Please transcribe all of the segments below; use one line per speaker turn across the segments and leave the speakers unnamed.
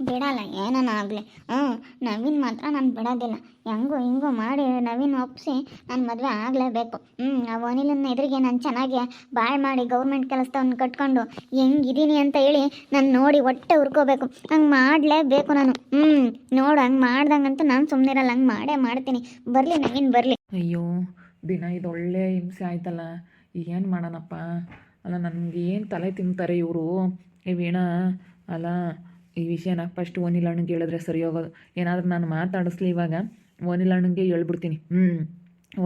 ಬಿಡಲ್ಲ, ಏನನ ಆಗಲಿ. ಹ್ಞೂ, ನವೀನ್ ಮಾತ್ರ ನಾನು ಬಿಡೋದಿಲ್ಲ. ಹೆಂಗೋ ಹಿಂಗೋ ಮಾಡಿ ನವೀನ್ ಒಪ್ಪಿಸಿ ನಾನು ಮದುವೆ ಆಗಲೇಬೇಕು. ಹ್ಞೂ, ಆ ಒನಿಲನ್ನ ಎದುರಿಗೆ ನಾನು ಚೆನ್ನಾಗಿ ಬಾಳ್ ಮಾಡಿ ಗೌರ್ಮೆಂಟ್ ಕೆಲಸದವ್ನ ಕಟ್ಕೊಂಡು ಹೆಂಗಿದ್ದೀನಿ ಅಂತ ಹೇಳಿ ನಾನು ನೋಡಿ ಹೊಟ್ಟೆ ಹುರ್ಕೋಬೇಕು ಹಂಗೆ ಮಾಡಲೇಬೇಕು ನಾನು. ಹ್ಞೂ, ನೋಡು, ಹಂಗೆ ಮಾಡ್ದಂಗಂತೂ ನಾನು ಸುಮ್ಮನಿರಲ್ಲ ಹಂಗೆ ಮಾಡೇ ಮಾಡ್ತೀನಿ. ಬರಲಿ ನವೀನ್, ಬರಲಿ.
ಅಯ್ಯೋ, ದಿನ ಇದು ಒಳ್ಳೆ ಹಿಂಸೆ ಆಯ್ತಲ್ಲ. ಏನು ಮಾಡೋಣಪ್ಪ? ಅಲ್ಲ ನನಗೆ ಏನು ತಲೆ ತಿಂತಾರೆ ಇವರು? ಈ ವೀಣಾ ಅಲ್ಲ ಈ ವಿಷಯನ ಫಸ್ಟ್ ಓನಿಲ್ ಅಣ್ಣಗೆ ಹೇಳಿದ್ರೆ ಸರಿ ಹೋಗೋದು. ಏನಾದರೂ ನಾನು ಮಾತಾಡಿಸ್ಲಿ ಇವಾಗ ಓನಿಲ್ ಅಣ್ಣಗೆ ಹೇಳ್ಬಿಡ್ತೀನಿ. ಹ್ಞೂ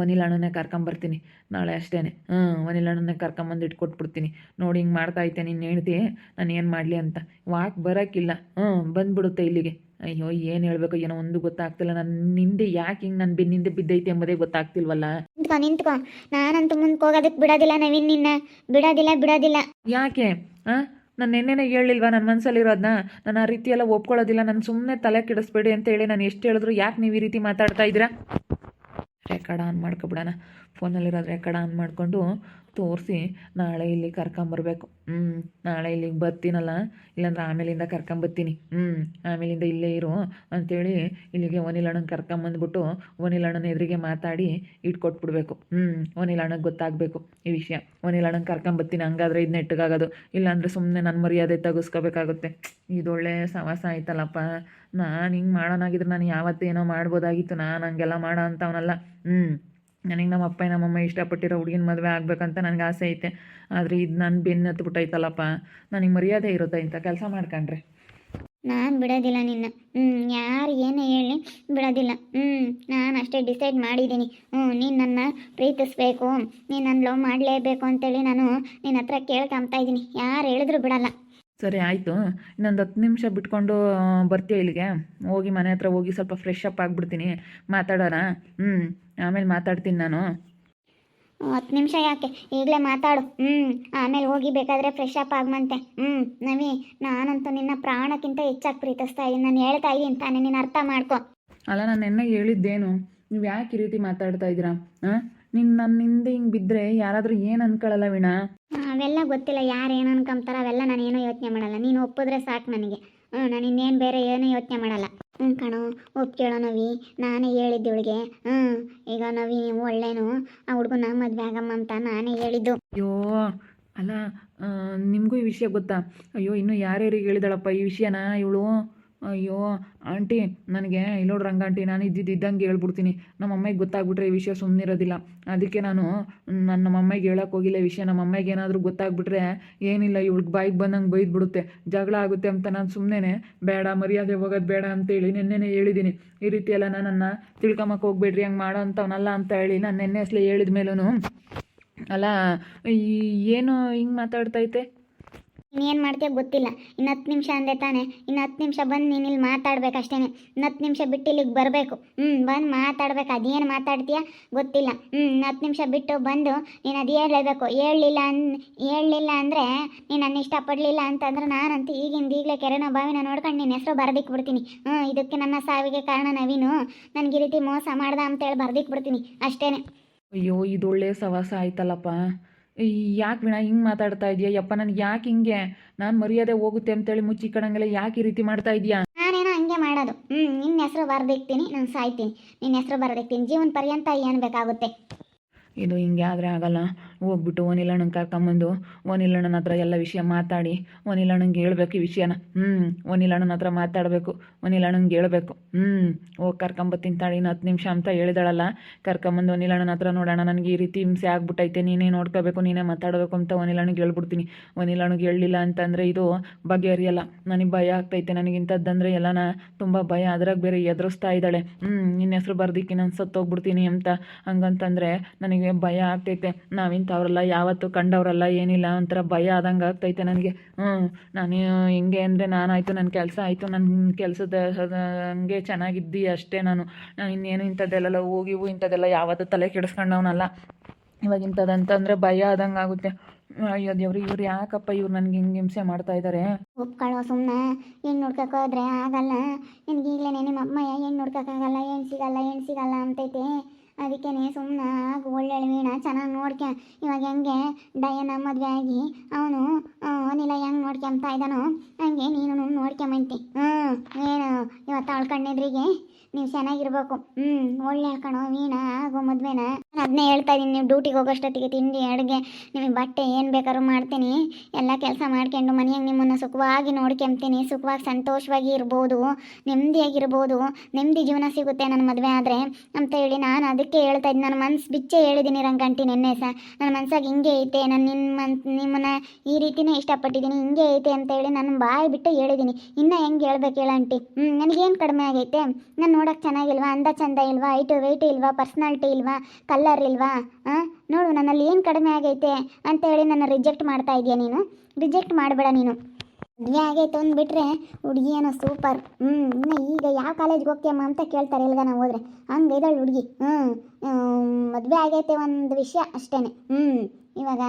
ಒನಿಲ್ ಅಣ್ಣನೇ ಕರ್ಕೊಂಬರ್ತೀನಿ. ನಾಳೆ ಅಷ್ಟೇ ಹ್ಞೂ ಒನಿಲ್ ಅಣ್ಣನೇ ಕರ್ಕೊಂಬಂದು ಇಟ್ಕೊಟ್ಬಿಡ್ತೀನಿ. ನೋಡಿ ಹಿಂಗೆ ಮಾಡ್ತಾ ಐತೆ ನೀನು ಹೇಳ್ತಿ ನಾನು ಏನು ಮಾಡಲಿ ಅಂತ. ವಾಕ್ ಬರೋಕ್ಕಿಲ್ಲ ಹ್ಞೂ ಬಂದ್ಬಿಡುತ್ತೆ ಇಲ್ಲಿಗೆ. ಅಯ್ಯೋ ಏನು ಹೇಳಬೇಕು? ಏನೋ ಒಂದು ಗೊತ್ತಾಗ್ತಿಲ್ಲ. ನನ್ನ ನಿಂದೆ ಯಾಕೆ ಹಿಂಗೆ ನನ್ನ ಬೆನ್ನಿಂದೆ ಬಿದ್ದೈತೆ ಎಂಬುದೇ ಗೊತ್ತಾಗ್ತಿಲ್ವಲ್ಲ?
ನಿಂತ್ಕೊ ನಿಂತ್ಕೊ. ನಾನಂತೂ ಮುಂದಕ್ಕೆ ಹೋಗೋದಕ್ಕೆ ಬಿಡೋದಿಲ್ಲ ನವೀನ್ ನಿನ್ನ. ಬಿಡೋದಿಲ್ಲ ಬಿಡೋದಿಲ್ಲ.
ಯಾಕೆ? ಹಾಂ? ನಾನು ನಿನ್ನೆನೇ ಹೇಳಿಲ್ವಾ ನನ್ನ ಮನಸ್ಸಲ್ಲಿರೋದನ್ನ ನಾನು ಆ ರೀತಿ ಎಲ್ಲ ಒಪ್ಕೊಳ್ಳೋದಿಲ್ಲ, ನಾನು ಸುಮ್ಮನೆ ತಲೆ ಕೆಡಿಸ್ಬೇಡಿ ಅಂತ ಹೇಳಿ ನಾನು ಎಷ್ಟು ಹೇಳಿದ್ರು ಯಾಕೆ ನೀವು ಈ ರೀತಿ ಮಾತಾಡ್ತಾ ಇದ್ದೀರಾ? ರೆಕಾರ್ಡ್ ಆನ್ ಮಾಡ್ಕೊಬಿಡೋಣ ಫೋನಲ್ಲಿರೋದು ಕಡ ಆನ್ ಮಾಡಿಕೊಂಡು ತೋರಿಸಿ, ನಾಳೆ ಇಲ್ಲಿ ಕರ್ಕೊಂಬರ್ಬೇಕು. ಹ್ಞೂ ನಾಳೆ ಇಲ್ಲಿಗೆ ಬರ್ತೀನಲ್ಲ, ಇಲ್ಲಾಂದ್ರೆ ಆಮೇಲಿಂದ ಕರ್ಕೊಂಬರ್ತೀನಿ ಹ್ಞೂ ಆಮೇಲಿಂದ ಇಲ್ಲೇ ಇರು ಅಂಥೇಳಿ ಇಲ್ಲಿಗೆ ಒನಿಲ್ ಅಣ್ಣನ ಕರ್ಕೊಂಬಂದ್ಬಿಟ್ಟು ಒನಿಲ್ ಅಣ್ಣನ ಎದುರಿಗೆ ಮಾತಾಡಿ ಇಟ್ಕೊಟ್ಬಿಡ್ಬೇಕು. ಹ್ಞೂ ಒನಿಲ್ ಅಣ್ಣಗೆ ಗೊತ್ತಾಗಬೇಕು ಈ ವಿಷಯ. ಒನಿಲ್ ಅಣ್ಣನ ಕರ್ಕೊಂಬರ್ತೀನಿ ಹಂಗಾದ್ರೆ ಇದು ನೆಟ್ಟಗಾಗೋದು ಇಲ್ಲಾಂದರೆ ಸುಮ್ಮನೆ ನನ್ನ ಮರ್ಯಾದೆ ತೆಗೆಸ್ಕೋಬೇಕಾಗುತ್ತೆ. ಇದೊಳ್ಳೆ ಸವಾಸ ಆಯ್ತಲ್ಲಪ್ಪ. ನಾನು ಹಿಂಗೆ ಮಾಡೋನಾಗಿದ್ರೆ ನಾನು ಯಾವತ್ತೇನೋ ಮಾಡ್ಬೋದಾಗಿತ್ತು, ನಾನು ಹಂಗೆಲ್ಲ ಮಾಡೋ ಅಂತವನಲ್ಲ. ಹ್ಞೂ ನನಗೆ ನಮ್ಮ ಅಪ್ಪ ನಮ್ಮಮ್ಮ ಇಷ್ಟಪಟ್ಟಿರೋ ಹುಡುಗಿನ ಮದುವೆ ಆಗಬೇಕಂತ ನನಗೆ ಆಸೆ ಐತೆ. ಆದರೆ ಇದು ನನ್ನ ಬೆನ್ನು ಹತ್ಬಿಟ್ಟೈತಲ್ಲಪ್ಪ ನನಗೆ ಮರ್ಯಾದೆ ಇರುತ್ತೆ ಇಂಥ ಕೆಲಸ ಮಾಡ್ಕೊಂಡ್ರೆ.
ನಾನು ಬಿಡೋದಿಲ್ಲ ನಿನ್ನ. ಹ್ಞೂ ಯಾರು ಏನೇ ಹೇಳಿ ಬಿಡೋದಿಲ್ಲ. ಹ್ಞೂ ನಾನು ಅಷ್ಟೇ ಡಿಸೈಡ್ ಮಾಡಿದ್ದೀನಿ ಹ್ಞೂ ನೀನು ನನ್ನ ಪ್ರೀತಿಸ್ಬೇಕು. ನೀನು ನನ್ನ ಲವ್ ಮಾಡಲೇಬೇಕು ಅಂತೇಳಿ ನಾನು ನಿನ್ನ ಹತ್ರ ಕೇಳ್ಕೊಂಬ್ತಾ ಇದ್ದೀನಿ ಯಾರು ಹೇಳಿದ್ರು ಬಿಡಲ್ಲ.
ಸರಿ ಆಯಿತು. ಇನ್ನೊಂದು ಹತ್ತು ನಿಮಿಷ ಬಿಟ್ಕೊಂಡು ಬರ್ತೀಯ ಇಲ್ಲಿಗೆ? ಹೋಗಿ ಮನೆ ಹತ್ರ ಹೋಗಿ ಸ್ವಲ್ಪ ಫ್ರೆಶ್ ಅಪ್ ಆಗಿಬಿಡ್ತೀನಿ. ಮಾತಾಡೋಣ. ಹ್ಞೂ ಆಮೇಲೆ ಮಾತಾಡ್ತೀನಿ ನಾನು.
ಹತ್ತು ನಿಮಿಷ ಯಾಕೆ? ಈಗಲೇ ಮಾತಾಡು. ಹ್ಞೂ ಆಮೇಲೆ ಹೋಗಿ ಬೇಕಾದರೆ ಫ್ರೆಶ್ ಅಪ್ ಆಗಮಂತೆ. ಹ್ಞೂ ನವಿ ನಾನಂತೂ ನಿನ್ನ ಪ್ರಾಣಕ್ಕಿಂತ ಹೆಚ್ಚಾಗಿ ಪ್ರೀತಿಸ್ತಾ ಇದ್ದೀನಿ ನಾನು ಹೇಳ್ತಾ ಇದ್ದೀನಿ ತಾನೇ ನೀನು ಅರ್ಥ ಮಾಡ್ಕೊ.
ಅಲ್ಲ ನಾನು ನೆನ್ನೆ ಹೇಳಿದ್ದೇನು. ನೀವು ಯಾಕೆ ಈ ರೀತಿ ಮಾತಾಡ್ತಾ ಇದ್ದೀರಾ? ಹಾಂ ನಿನ್ನ ನನ್ನಿಂದ ಹಿಂಗೆ ಬಿದ್ದರೆ ಯಾರಾದರೂ ಏನು ಅನ್ಕೊಳ್ಳಲ್ಲ ವೀಣಾ?
ಅವೆಲ್ಲ ಗೊತ್ತಿಲ್ಲ ಯಾರು ಏನು ಅನ್ಕೊಂತಾರ ಅವೆಲ್ಲ ನಾನು ಏನೂ ಯೋಚನೆ ಮಾಡಲ್ಲ. ನೀನು ಒಪ್ಪಿದ್ರೆ ಸಾಕು ನನಗೆ. ಹ್ಞೂ, ನಾನು ಇನ್ನೇನು ಬೇರೆ ಏನೂ ಯೋಚನೆ ಮಾಡಲ್ಲ. ಹ್ಞೂ ಕಣೋ ಒಪ್ಕೇಳೋ ನವಿ. ನಾನೇ ಹೇಳಿದ್ದು ಇವಳಿಗೆ. ಹ್ಞೂ, ಈಗ ನವಿ ನೀವು ಒಳ್ಳೇನು, ಆ ಹುಡುಗನ ಮದುವೆ ಆಗಮ್ಮ ಅಂತ ನಾನೇ ಹೇಳಿದ್ದು.
ಅಯ್ಯೋ, ಅಲ್ಲ ನಿಮಗೂ ಈ ವಿಷಯ ಗೊತ್ತಾ? ಅಯ್ಯೋ, ಇನ್ನೂ ಯಾರ್ಯಾರಿಗೆ ಹೇಳಿದಳಪ್ಪ ಈ ವಿಷಯನ ಇವಳು? ಅಯ್ಯೋ, ಆಂಟಿ, ನನಗೆ ಇಲ್ಲೋಡ್ರಿ ರಂಗಾಂಟಿ, ನಾನು ಇದ್ದಿದ್ದು ಇದ್ದಂಗೆ ಹೇಳ್ಬಿಡ್ತೀನಿ. ನಮ್ಮ ಅಮ್ಮಗೆ ಗೊತ್ತಾಗ್ಬಿಟ್ರೆ ಈ ವಿಷಯ ಸುಮ್ಮನಿರೋದಿಲ್ಲ ಅದಕ್ಕೆ ನಾನು ನನ್ನ ನಮ್ಮ ಅಮ್ಮಗೆ ಹೇಳೋಕೆ ಹೋಗಿಲ್ಲ ಈ ವಿಷಯ. ನಮ್ಮ ಅಮ್ಮಗೆ ಏನಾದರೂ ಗೊತ್ತಾಗ್ಬಿಟ್ರೆ ಏನಿಲ್ಲ ಇವಳಿಗೆ ಬಾಯಿಗೆ ಬಂದಂಗೆ ಬೈದ್ಬಿಡುತ್ತೆ. ಜಗಳ ಆಗುತ್ತೆ ಅಂತ ನಾನು ಸುಮ್ಮನೆ ಬೇಡ, ಮರ್ಯಾದೆ ಹೋಗೋದು ಬೇಡ ಅಂತೇಳಿ ನೆನ್ನೆನೇ ಹೇಳಿದ್ದೀನಿ ಈ ರೀತಿ ಎಲ್ಲ ನನ್ನನ್ನು ತಿಳ್ಕೊಂಬಕ್ಕೆ ಹೋಗ್ಬೇಡ್ರಿ, ಹಂಗೆ ಮಾಡೋ ಅಂಥವ್ನಲ್ಲ ಅಂತ ಹೇಳಿ ನಾನು ನೆನ್ನೆ ಅಸಲೇ ಹೇಳಿದ ಮೇಲೂ ಅಲ್ಲ ಏನು ಹಿಂಗೆ ಮಾತಾಡ್ತೈತೆ
ಇನ್ನೇನು ಮಾಡ್ತೀಯ ಗೊತ್ತಿಲ್ಲ. ಇನ್ನು ಹತ್ತು ನಿಮಿಷ ಅಂದೆ ತಾನೆ ಇನ್ನು ಹತ್ತು ನಿಮಿಷ ಬಂದು ನೀನು ಇಲ್ಲಿ ಮಾತಾಡ್ಬೇಕು ಅಷ್ಟೇ ಇನ್ನು ಹತ್ತು ನಿಮಿಷ ಬಿಟ್ಟು ಇಲ್ಲಿಗೆ ಬರಬೇಕು. ಹ್ಞೂ ಬಂದು ಮಾತಾಡ್ಬೇಕು. ಅದೇನು ಮಾತಾಡ್ತೀಯ? ಗೊತ್ತಿಲ್ಲ. ಹ್ಞೂ ಇನ್ನು ಹತ್ತು ನಿಮಿಷ ಬಿಟ್ಟು ಬಂದು ನೀನು ಅದು ಹೇಳಬೇಕು. ಹೇಳಲಿಲ್ಲ ಅನ್, ಹೇಳಲಿಲ್ಲ ಅಂದರೆ ನೀನು ನನ್ನ ಇಷ್ಟಪಡಲಿಲ್ಲ ಅಂತಂದ್ರೆ ನಾನಂತೂ ಈಗಿಂದ ಈಗಲೇ ಕೆರೆನ ಬಾವಿನ ನೋಡ್ಕೊಂಡು ನಿನ್ನ ಹೆಸರು ಬರ್ದಿಕ್ಬಿಡ್ತೀನಿ. ಹ್ಞೂ ಇದಕ್ಕೆ ನನ್ನ ಸಾವಿಗೆ ಕಾರಣ ನವೀನು. ನನಗೆ ಈ ರೀತಿ ಮೋಸ ಮಾಡ್ದ ಅಂತೇಳಿ ಬರ್ದಿಕ್ಬಿಡ್ತೀನಿ ಅಷ್ಟೇ
ಅಯ್ಯೋ ಇದೊಳ್ಳೆ ಸವಾಸ ಆಯ್ತಲ್ಲಪ್ಪ. ಯಾಕೆ ವಿಣ ಹಿಂಗೆ ಮಾತಾಡ್ತಾ ಇದೆಯಾ? ಯಪ್ಪ ನನಗೆ ಯಾಕೆ ಹಿಂಗೆ? ನಾನು ಮರ್ಯಾದೆ ಹೋಗುತ್ತೆ ಅಂತೇಳಿ ಮುಚ್ಚಿಕ್ಕಣಂಗೆಲ್ಲ ಯಾಕೆ ಈ ರೀತಿ ಮಾಡ್ತಾ ಇದೆಯಾ?
ನಾನೇನೋ ಹಂಗೆ ಮಾಡೋದು. ಹ್ಞೂ ನಿನ್ನ ಹೆಸರು ಬರ್ದಿಕ್ತೀನಿ ನಾನು ಸಾಯ್ತೀನಿ. ನಿನ್ನ ಹೆಸರು ಬರ್ದಿಕ್ತೀನಿ ಜೀವನ ಪರ್ಯಂತ ಏನು ಬೇಕಾಗುತ್ತೆ?
ಇದು ಹಿಂಗೆ ಆದರೆ ಆಗಲ್ಲ. ಹೋಗ್ಬಿಟ್ಟು ಒನಿಲಣ್ಣನ ಕರ್ಕೊಂಬಂದು ಒನಿಲಣ್ಣನ ಹತ್ರ ಎಲ್ಲ ವಿಷಯ ಮಾತಾಡಿ ಒನಿಲಣ್ಣಂಗೆ ಹೇಳ್ಬೇಕು ಈ ವಿಷಯನ. ಹ್ಞೂ ಒನಿಲಣ್ಣನ ಹತ್ರ ಮಾತಾಡಬೇಕು ಒನಿಲಣ್ಣಂಗೆ ಹೇಳ್ಬೇಕು. ಹ್ಞೂ ಹೋಗಿ ಕರ್ಕೊಂಬತ್ತೀನಿ ತಾಳಿ, ಇನ್ನು ಹತ್ತು ನಿಮಿಷ ಅಂತ ಹೇಳಿದಾಳಲ್ಲ, ಕರ್ಕೊಂಬಂದು ಒನಿಲಣ್ಣನ ಹತ್ರ ನೋಡೋಣ, ನನಗೆ ಈ ರೀತಿ ಹಿಂಸೆ ಆಗ್ಬಿಟ್ಟೈತೆ, ನೀನೇ ನೋಡ್ಕೋಬೇಕು, ನೀನೇ ಮಾತಾಡಬೇಕು ಅಂತ ಒನಿಲಣ್ಣಗೆ ಹೇಳ್ಬಿಡ್ತೀನಿ. ಒನಿಲಣ್ಣಗೆ ಹೇಳಲಿಲ್ಲ ಅಂತಂದರೆ ಇದು ಬಗೆಹರಿಯಲ್ಲ, ನನಗೆ ಭಯ ಆಗ್ತೈತೆ ನನಗೆ ಇಂಥದ್ದಂದರೆ ಎಲ್ಲನ ತುಂಬ ಭಯ, ಅದ್ರಾಗ ಬೇರೆ ಎದುರಿಸ್ತಾ ಇದ್ದಾಳೆ. ಹ್ಞೂ ನಿನ್ನ ಹೆಸ್ರು ಬರ್ದಿಕ್ಕೆ ನಾನು ಸತ್ತೋಗ್ಬಿಡ್ತೀನಿ ಅಂತ ಹಂಗಂತಂದರೆ ನನಗೆ ಭಯ ಆಗ್ತೈತೆ ನಾವಿಂಥವ್ರಲ್ಲ ಯಾವತ್ತು ಕಂಡವರೆಲ್ಲ, ಏನಿಲ್ಲ ಒಂಥರ ಭಯ ಆದಂಗೆ ಆಗ್ತೈತೆ ನನಗೆ. ಹ್ಞೂ ನಾನು ಹಿಂಗೆ ಅಂದರೆ ನಾನಾಯಿತು ನನ್ನ ಕೆಲಸ ಆಯಿತು ನನ್ನ ಕೆಲಸದ ಹಂಗೆ ಚೆನ್ನಾಗಿದ್ದಿ ಅಷ್ಟೇ ನಾನು. ನಾನು ಇನ್ನೇನು ಇಂಥದ್ದೆಲ್ಲ ಹೋಗಿ ಇವು ಇಂಥದ್ದೆಲ್ಲ ಯಾವತ್ತು ತಲೆ ಕೆಡಿಸ್ಕೊಂಡವನಲ್ಲ. ಇವಾಗ ಇಂಥದ್ದಂತಂದರೆ ಭಯ ಆದಂಗೆ ಆಗುತ್ತೆ. ಅಯ್ಯೋ ದೇವ್ರಿ, ಇವ್ರು ಯಾಕಪ್ಪ ಇವ್ರು ನನಗೆ ಹಿಂಗೆ ಹಿಂಸೆ ಮಾಡ್ತಾ ಇದ್ದಾರೆ
ಒಪ್ಕೊಳ್ಳೋ ಸುಮ್ಮನೆ ಹೆಣ್ಣು ನೋಡ್ಕಕ್ಕೆ ಹೋದ್ರೆ ಆಗಲ್ಲ. ನಿನಗೆ ಈಗಲೇ ನಿಮ್ಮ ಅಮ್ಮಯ್ಯ ಹೆಣ್ಣು ನೋಡ್ಕೋಕ್ಕಾಗಲ್ಲ ಹೆಣ್ಣು ಸಿಗಲ್ಲ ಹೆಣ್ಣು ಸಿಗಲ್ಲ ಅಂತೈತೆ. ಅದಕ್ಕೇನೆ ಸುಮ್ಮನೆ ಒಳ್ಳೆ ವೀಣ, ಚೆನ್ನಾಗಿ ನೋಡ್ಕೆ. ಇವಾಗ ಹೆಂಗೆ ಡಯನ ಮದುವೆ ಆಗಿ ಅವನು ಅನಿಲ ಹೆಂಗೆ ನೋಡ್ಕೊಂತ ಇದ್ದಾನೋ, ಹಂಗೆ ನೀನು ನೋಡ್ಕೊಂಬಂತಿ. ಹ್ಞೂ ಏನು ಇವತ್ತು ಅವಳ ಕಣ್ಣೆದ್ರಿಗೆ? ನೀವು ಚೆನ್ನಾಗಿರ್ಬೇಕು. ಹ್ಞೂ ಒಳ್ಳೆ ಕಣೋ ಮೀನ ಆಗೋ, ಮದುವೆನ. ಅದನ್ನೇ ಹೇಳ್ತಾ ಇದ್ದೀನಿ, ನೀವು ಡ್ಯೂಟಿಗೆ ಹೋಗೋಷ್ಟೊತ್ತಿಗೆ ತಿಂಡಿ, ಅಡುಗೆ, ನಿಮಗೆ ಬಟ್ಟೆ ಏನು ಬೇಕಾದ್ರೂ ಮಾಡ್ತೀನಿ. ಎಲ್ಲ ಕೆಲಸ ಮಾಡ್ಕೊಂಡು ಮನೆಯಾಗ ನಿಮ್ಮನ್ನು ಸುಖವಾಗಿ ನೋಡ್ಕೊಂತೀನಿ ಸುಖವಾಗಿ ಸಂತೋಷವಾಗಿ ಇರ್ಬೋದು ನೆಮ್ಮದಿಯಾಗಿರ್ಬೋದು ನೆಮ್ಮದಿ ಜೀವನ ಸಿಗುತ್ತೆ ನನ್ನ ಮದುವೆ ಆದರೆ ಅಂತ ಹೇಳಿ ನಾನು ಅದಕ್ಕೆ ಹೇಳ್ತಾ ಇದ್ದೀನಿ ನನ್ನ ಮನ್ಸು ಬಿಚ್ಚೆ ಹೇಳಿದ್ದೀನಿ ರಂಗಂಟಿ ನಿನ್ನೆ ಸಹ ನನ್ನ ಮನ್ಸಾಗ ಹಿಂಗೆ ಐತೆ, ನಾನು ನಿಮ್ಮ ಮನ್, ನಿಮ್ಮನ್ನ ಈ ರೀತಿನೇ ಇಷ್ಟಪಟ್ಟಿದ್ದೀನಿ, ಹಿಂಗೆ ಐತೆ ಅಂತ ಹೇಳಿ ನಾನು ಬಾಯಿ ಬಿಟ್ಟು ಹೇಳಿದ್ದೀನಿ ಇನ್ನೂ ಹೆಂಗೆ ಹೇಳ್ಬೇಕು ಹೇಳ ಆಂಟಿ? ಹ್ಞೂ ನನಗೇನು ಕಡಿಮೆ ಆಗೈತೆ? ನಾನು ನೋಡೋಕೆ ಚೆನ್ನಾಗಿಲ್ವಾ? ಅಂದ ಚಂದ ಇಲ್ವಾ? ಐಟು ವೆಯ್ಟ್ ಇಲ್ವಾ? ಪರ್ಸ್ನಾಲ್ಟಿ ಇಲ್ವಾ? ಕಲ್ಲರ್ ಇಲ್ವಾ? ಹಾಂ ನೋಡು, ನನ್ನಲ್ಲಿ ಏನು ಕಡಿಮೆ ಆಗೈತೆ ಅಂತ ಹೇಳಿ ನನ್ನ ರಿಜೆಕ್ಟ್ ಮಾಡ್ತಾ ಇದೆಯಾ ನೀನು? ರಿಜೆಕ್ಟ್ ಮಾಡಬೇಡ ನೀನು. ಮದುವೆ ಆಗೈತೆ ಅಂದ್ಬಿಟ್ರೆ ಹುಡುಗಿ ಏನೋ ಸೂಪರ್ ಹ್ಞೂ ಇನ್ನು ಈಗ ಯಾವ ಕಾಲೇಜ್ಗೆ ಹೋಗ್ತೀಯಮ್ಮ ಅಂತ ಕೇಳ್ತಾರೆ ಇಲ್ಲದ ನಾವು ಹೋದ್ರೆ. ಹಂಗೆ ಇದ್ದಾಳೆ ಹುಡುಗಿ. ಹ್ಞೂ ಮದುವೆ ಆಗೈತೆ ಒಂದು ವಿಷಯ ಅಷ್ಟೇ ಹ್ಞೂ ಇವಾಗ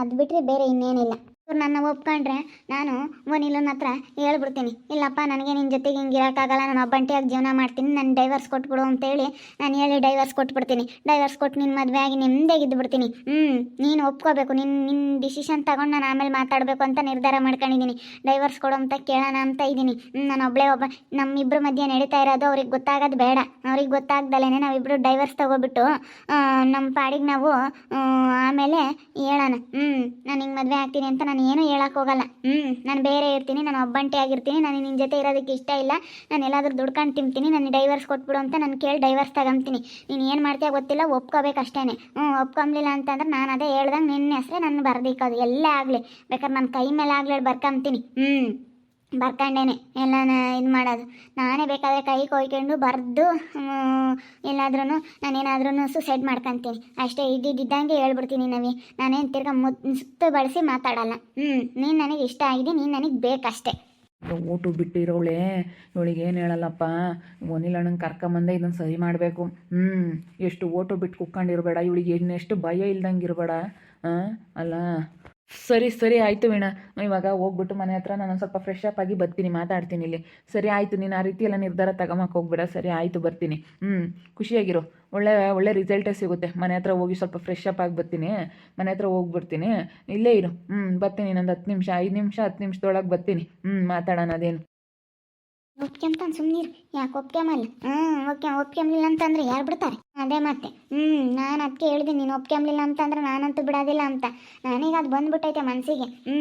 ಅದು ಬಿಟ್ಟರೆ ಬೇರೆ ಇನ್ನೇನಿಲ್ಲ. ನನ್ನ ಒಪ್ಕೊಂಡ್ರೆ ನಾನು ಒನಿಲನ ಹತ್ರ ಹೇಳ್ಬಿಡ್ತೀನಿ. ಇಲ್ಲಪ್ಪ, ನನಗೆ ನಿನ್ನ ಜೊತೆಗೆ ಹಿಂಗೆ ಇರೋಕ್ಕಾಗಲ್ಲ. ನಾನು ಒಬ್ಬಂಟಿಯಾಗಿ ಜೀವನ ಮಾಡ್ತೀನಿ. ನನ್ನ ಡೈವರ್ಸ್ ಕೊಟ್ಬಿಡು ಅಂತೇಳಿ ನಾನು ಹೇಳಿ ಡೈವರ್ಸ್ ಕೊಟ್ಬಿಡ್ತೀನಿ. ಡೈವರ್ಸ್ ಕೊಟ್ಟು ನಿನ್ನ ಮದುವೆ ಆಗಿ ನಿಮ್ಮದೇ ಬಿಡ್ತೀನಿ ಹ್ಞೂ ನೀನು ಒಪ್ಕೋಬೇಕು. ನಿನ್ನ ನಿನ್ನ ಡಿಸಿಷನ್ ತಗೊಂಡು ನಾನು ಆಮೇಲೆ ಮಾತಾಡಬೇಕು ಅಂತ ನಿರ್ಧಾರ ಮಾಡ್ಕೊಂಡಿದ್ದೀನಿ ಡೈವರ್ಸ್ ಕೊಡು ಅಂತ ಕೇಳೋಣ ಅಂತ ಇದ್ದೀನಿ ನಾನು ಒಬ್ಬಳೇ ಒಬ್ಬ ನಮ್ಮಿಬ್ಬರ ಮಧ್ಯೆ ನಡೀತಾ ಇರೋದು ಅವ್ರಿಗೆ ಗೊತ್ತಾಗೋದು ಬೇಡ. ಅವ್ರಿಗೆ ಗೊತ್ತಾಗ್ದಲೇ ನಾವಿಬ್ಬರು ಡೈವರ್ಸ್ ತಗೋಬಿಟ್ಟು ನಮ್ಮ ಪಾಡಿಗೆ ನಾವು ಆಮೇಲೆ ಹೇಳೋಣ. ಹ್ಞೂ ನಾನು ಹಿಂಗೆ ಮದುವೆ ಆಗ್ತೀನಿ ಅಂತ ನಾನು ಏನೂ ಹೇಳಕ್ ಹೋಗಲ್ಲ. ಹ್ಞೂ ನಾನು ಬೇರೆ ಇರ್ತೀನಿ ನಾನು ಒಬ್ಬಂಟಿ ಆಗಿರ್ತೀನಿ ನಾನು ನಿನ್ನ ಜೊತೆ ಇರೋದಕ್ಕೆ ಇಷ್ಟ ಇಲ್ಲ ನಾನು ಎಲ್ಲಾದರೂ ದುಡ್ಕೊಂಡು ತಿಂತೀನಿ ನಾನು ಡೈವರ್ಸ್ ಕೊಟ್ಬಿಡು ಅಂತ ನಾನು ಕೇಳಿ ಡೈವರ್ಸ್ ತಗೊಂತೀನಿ ನೀನು ಏನು ಮಾಡ್ತೀಯ ಗೊತ್ತಿಲ್ಲ ಒಪ್ಕೋಬೇಕು ಅಷ್ಟೇ ಹ್ಞೂ ಒಪ್ಕೊಂಬ್ಲಿಲ್ಲ ಅಂತಂದ್ರೆ ನಾನು ಅದೇ ಹೇಳ್ದಂಗೆ ನಿನ್ನ ಹೆಸ್ರೇ ನಾನು ಬರ್ದಿಕ್ಕೋದು. ಎಲ್ಲೇ ಆಗಲಿ ಬೇಕಾದ್ರೆ ನನ್ನ ಕೈ ಮೇಲೆ ಆಗಲಿ ಬರ್ಕೊಂತೀನಿ ಹ್ಞೂ ಬರ್ಕೊಂಡೇನೆ. ಎಲ್ಲ ಇದು ಮಾಡೋದು. ನಾನೇ ಬೇಕಾದರೆ ಕೈ ಕೊಯ್ಕೊಂಡು ಬರೆದು ಎಲ್ಲಾದ್ರೂ ನಾನೇನಾದ್ರೂ ಸುಸೈಡ್ ಮಾಡ್ಕೊತೀನಿ. ಅಷ್ಟೇ ಇದ್ದಿದ್ದಂಗೆ ಹೇಳ್ಬಿಡ್ತೀನಿ ನವಿ. ನಾನೇನು ತಿರ್ಗ ಮು ಸುತ್ತು ಬಳಸಿ ಮಾತಾಡಲ್ಲ. ಹ್ಞೂ ನೀನು ನನಗೆ ಇಷ್ಟ ಆಗಿದೆ, ನೀನು ನನಗೆ ಬೇಕಷ್ಟೇ.
ಊಟು ಬಿಟ್ಟಿರೋಳೆ. ಇವಳಿಗೆ ಏನು ಹೇಳಲ್ಲಪ್ಪ? ಒನಿಲ್ ಅಣ್ಣಂಗೆ ಕರ್ಕೊಂಬಂದೆ ಇದನ್ನು ಸರಿ ಮಾಡಬೇಕು. ಹ್ಞೂ ಎಷ್ಟು ಓಟು ಬಿಟ್ಟು ಕುಕ್ಕೊಂಡಿರಬೇಡ. ಇವಳಿಗೆ ಇನ್ನೆಷ್ಟು ಭಯ ಇಲ್ದಂಗೆ ಇರಬೇಡ ಅಲ್ಲ. ಸರಿ ಸರಿ, ಆಯಿತು ವೀಣಾ. ಇವಾಗ ಹೋಗ್ಬಿಟ್ಟು ಮನೆ ಹತ್ರ ನಾನು ಸ್ವಲ್ಪ ಫ್ರೆಶ್ ಅಪ್ ಆಗಿ ಬರ್ತೀನಿ ಮಾತಾಡ್ತೀನಿ ಇಲ್ಲಿ. ಸರಿ, ಆಯಿತು, ನೀನು ಆ ರೀತಿ ಎಲ್ಲ ನಿರ್ಧಾರ ತಗೊಂಬಕ್ಕೆ ಹೋಗ್ಬೇಡ. ಸರಿ, ಆಯಿತು, ಬರ್ತೀನಿ. ಹ್ಞೂ ಖುಷಿಯಾಗಿರು. ಒಳ್ಳೆ ಒಳ್ಳೆ ರಿಸಲ್ಟೇ ಸಿಗುತ್ತೆ. ಮನೆ ಹತ್ರ ಹೋಗಿ ಸ್ವಲ್ಪ ಫ್ರೆಶ್ ಅಪ್ ಆಗಿ ಬರ್ತೀನಿ ಮನೆ ಹತ್ರ ಹೋಗ್ಬಿಡ್ತೀನಿ. ಇಲ್ಲೇ ಇರು. ಹ್ಞೂ ಬರ್ತೀನಿ ಇನ್ನೊಂದು ಹತ್ತು ನಿಮಿಷ, ಐದು ನಿಮಿಷ, ಹತ್ತು ನಿಮಿಷದೊಳಗೆ ಬರ್ತೀನಿ ಹ್ಞೂ ಮಾತಾಡೋಣ ಅದೇನು.
ಒಪ್ಕೊಂತ ಸುಮ್ಮನಿರು ಯಾಕೆ ಒಪ್ಕೊಂಬಲ್ಲ ಹ್ಞೂ ಓಕೆ ಒಪ್ಕೊಂಬ್ಲಿಲ್ಲ ಅಂತಂದ್ರೆ ಯಾರು ಬಿಡ್ತಾರೆ? ಅದೇ ಮತ್ತೆ. ಹ್ಞೂ, ನಾನು ಅದಕ್ಕೆ ಹೇಳಿದೆ, ನೀನು ಒಪ್ಕೊಂಬ್ಲಿಲ್ಲ ಅಂತಂದ್ರೆ ನಾನಂತೂ ಬಿಡೋದಿಲ್ಲ ಅಂತ. ನನಗೆ ಅದು ಬಂದ್ಬಿಟ್ಟೈತೆ ಮನಸ್ಸಿಗೆ ಹ್ಞೂ,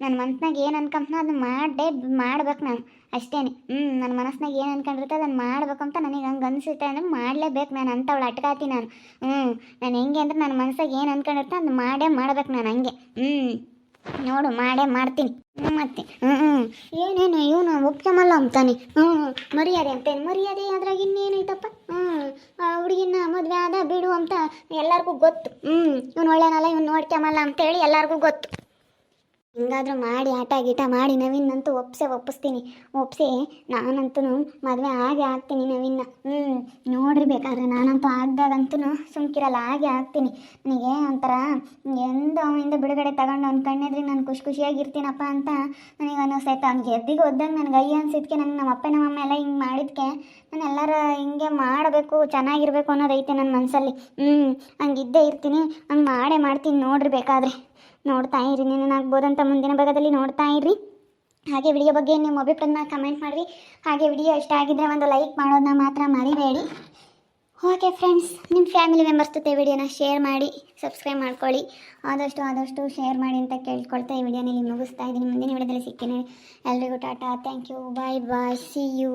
ನನ್ನ ಮನ್ಸ್ನಾಗ ಏನು ಅನ್ಕೊಂತ ಅದನ್ನ ಮಾಡೇ ಮಾಡ್ಬೇಕು ನಾನು. ಅಷ್ಟೇ ಹ್ಞೂ, ನನ್ನ ಮನಸ್ನಾಗ ಏನು ಅನ್ಕೊಂಡಿರುತ್ತೆ ಅದನ್ನು ಅಂತ ನನಗೆ ಹಂಗೆ ಅನಿಸುತ್ತೆ ಅಂದ್ರೆ ಮಾಡಲೇಬೇಕು ನಾನು, ಅಂಥವಳು ಅಟ್ಕಾತಿ ನಾನು. ಹ್ಞೂ, ನಾನು ಹೆಂಗೆ ಅಂದ್ರೆ ನನ್ನ ಮನಸ್ಸಾಗ ಏನು ಅನ್ಕೊಂಡಿರ್ತೆ ಅದನ್ನ ಮಾಡೇ ಮಾಡ್ಬೇಕು ನಾನು ಹಂಗೆ. ಹ್ಞೂ. ನೋಡು, ಮಾಡೇ ಮಾಡ್ತೀನಿ. ಮತ್ತೆ. ಹ್ಞೂ ಹ್ಞೂ ಏನೇನು, ಇವನು ಒಪ್ಕೊಂಬಲ್ಲ ಅಂತಾನೆ. ಹ್ಞೂ ಮರ್ಯಾದೆ ಅಂತೇನು ಮರ್ಯಾದೆ ಅದ್ರಾಗ ಇನ್ನೇನೈತಪ್ಪ? ಹ್ಞೂ ಹುಡುಗಿನ ಮದುವೆ ಆದ ಬಿಡು ಅಂತ ಎಲ್ಲರಿಗೂ ಗೊತ್ತು. ಹ್ಞೂ ಇವನು ಒಳ್ಳೆನಲ್ಲ, ಇವ್ನು ನೋಡ್ಕೊಂಬಲ್ಲ ಅಂತೇಳಿ ಎಲ್ಲರಿಗೂ ಗೊತ್ತು. ಹಿಂಗಾದ್ರೂ ಮಾಡಿ ಆಟ ಗೀಟ ಮಾಡಿ ನವೀನ್ ಅಂತೂ ಒಪ್ಸೆ ಒಪ್ಪಿಸ್ತೀನಿ. ಒಪ್ಸಿ ನಾನಂತೂ ಮದುವೆ ಆಗೇ ಆಗ್ತೀನಿ ನವೀನ್ನ. ಹ್ಞೂ ನೋಡ್ರಿ ಬೇಕಾದ್ರೆ ನಾನಂತೂ ಆಗ್ದಾಗಂತೂ ಸುಮ್ಕಿರಲ್ಲ, ಹಾಗೆ ಆಗ್ತೀನಿ ನನಗೆ ಒಂಥರ ಎಂದು ಅವನಿಂದ ಬಿಡುಗಡೆ ತಗೊಂಡು ಅವ್ನ ಕಣ್ಣಿದ್ರೆ ನಾನು ಖುಷಿ ಖುಷಿಯಾಗಿರ್ತೀನಪ್ಪ ಅಂತ ನನಗೆ ಅನ್ನಿಸ್ತೈತೆ ಅವ್ನಿಗೆ ಎದ್ದಿಗೆ ಹೋದಾಗ ನನಗೆ ಅಯ್ಯ ಅನ್ಸಿದ್ಕೆ ನನಗೆ ನಮ್ಮ ಅಪ್ಪ ನಮ್ಮ ಅಮ್ಮ ಎಲ್ಲ ಹಿಂಗೆ ಮಾಡಿದ್ಕೆ, ನಾನು ಎಲ್ಲರ ಹಿಂಗೆ ಮಾಡಬೇಕು, ಚೆನ್ನಾಗಿರ್ಬೇಕು ಅನ್ನೋದೈತೆ ನನ್ನ ಮನಸ್ಸಲ್ಲಿ ಹ್ಞೂ ಹಂಗಿದ್ದೇ ಇರ್ತೀನಿ, ಹಂಗೆ ಮಾಡೇ ಮಾಡ್ತೀನಿ ನೋಡ್ರಿ ಬೇಕಾದ್ರೆ. ನೋಡ್ತಾ ಇರಿ ನೀನೇನಾಗ್ಬೋದಂತ ಮುಂದಿನ ಭಾಗದಲ್ಲಿ ನೋಡ್ತಾ ಇರಿ. ಹಾಗೆ ವಿಡಿಯೋ ಬಗ್ಗೆ ನಿಮ್ಮ ಅಭಿಪ್ರಾಯನ ಕಮೆಂಟ್ ಮಾಡಿರಿ. ಹಾಗೆ ವಿಡಿಯೋ ಇಷ್ಟ ಆಗಿದ್ರೆ ಒಂದು ಲೈಕ್ ಮಾಡೋದನ್ನ ಮಾತ್ರ ಮರಿಬೇಡಿ. ಓಕೆ ಫ್ರೆಂಡ್ಸ್ ನಿಮ್ಮ ಫ್ಯಾಮಿಲಿ ಮೆಂಬರ್ಸ್ ಜೊತೆ ವಿಡಿಯೋನ ಶೇರ್ ಮಾಡಿ ಸಬ್ಸ್ಕ್ರೈಬ್ ಮಾಡ್ಕೊಳ್ಳಿ. ಆದಷ್ಟು ಆದಷ್ಟು ಶೇರ್ ಮಾಡಿ ಅಂತ ಕೇಳ್ಕೊಳ್ತಾ ಈ ವಿಡಿಯೋನ ಇಲ್ಲಿ ಮುಗಿಸ್ತಾ ಇದ್ದೀನಿ. ಮುಂದಿನ ವಿಡಿಯೋದಲ್ಲಿ ಸಿಗ್ತೀನಿ. ಎಲ್ರಿಗೂ Tata thank you bye bye see you